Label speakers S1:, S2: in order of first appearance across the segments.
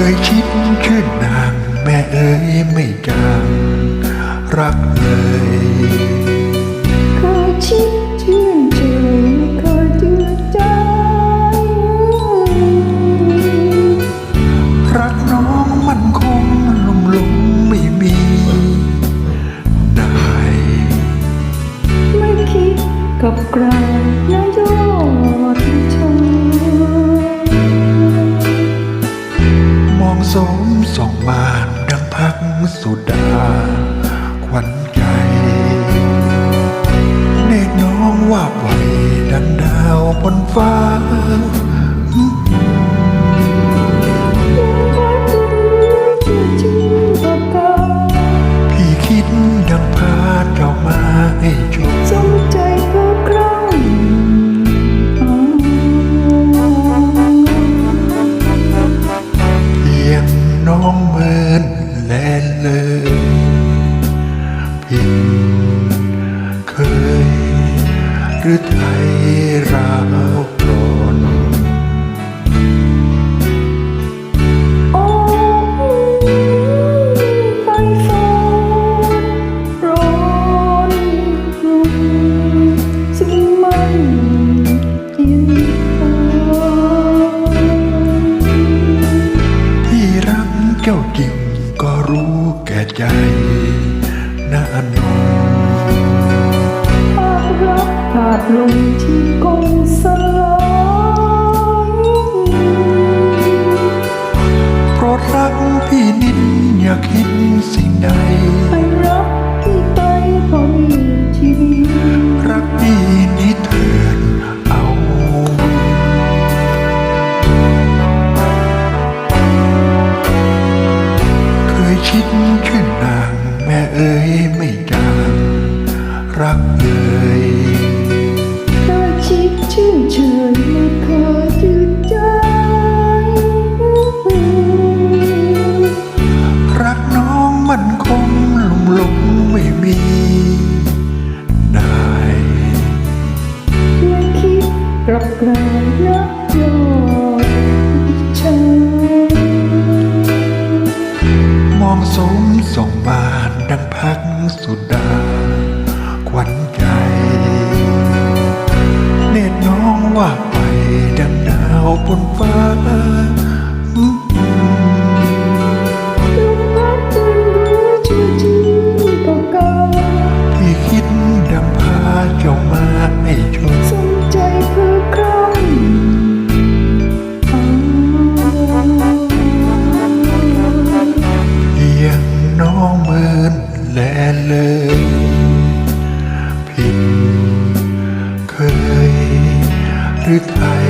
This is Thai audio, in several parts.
S1: คยคิดชื่
S2: นนางแม่เอ๋ยไม่จางรักเลยเคยชื่
S1: นชื่เคยจื
S2: ดจรักน้องมันคงลุ่หลงไม่มีได้ไม่คิดกับใครนา
S1: ยจะ สุดาขวัญใจ เด็กน้องว่า
S2: บไหวดังดาวบน
S1: ฟ้า ขาดลงที่คงสลาย
S2: เพราะรักพี่นิดอย่าคิดสิ่งใด
S1: ก
S2: ลั
S1: บกลายรักยอดชาย
S2: มองสมส่องบานดังพักสุดาขวัญใจ เนตรน้องว่าไปดังดาวบนฟ้า แลเลยผิดเคย หรือไทย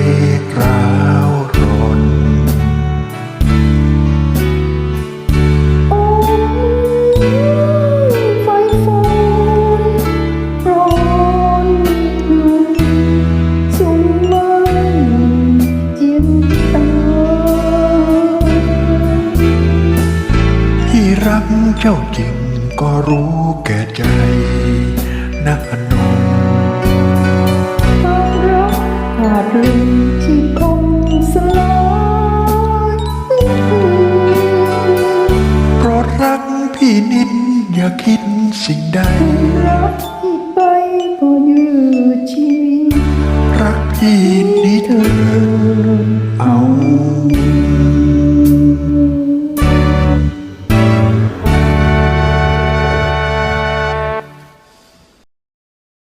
S2: ราวรน
S1: โอ้ไฟฟ้าร้อนสุ่มมันจินตา
S2: ที่รักเจ้าจริง ก็รู้แก่ใจนะอนง
S1: ความรักขาดลมที่คงสลาย
S2: เพราะรักพี่นิดอย่าคิดสิ่งใด
S1: รัก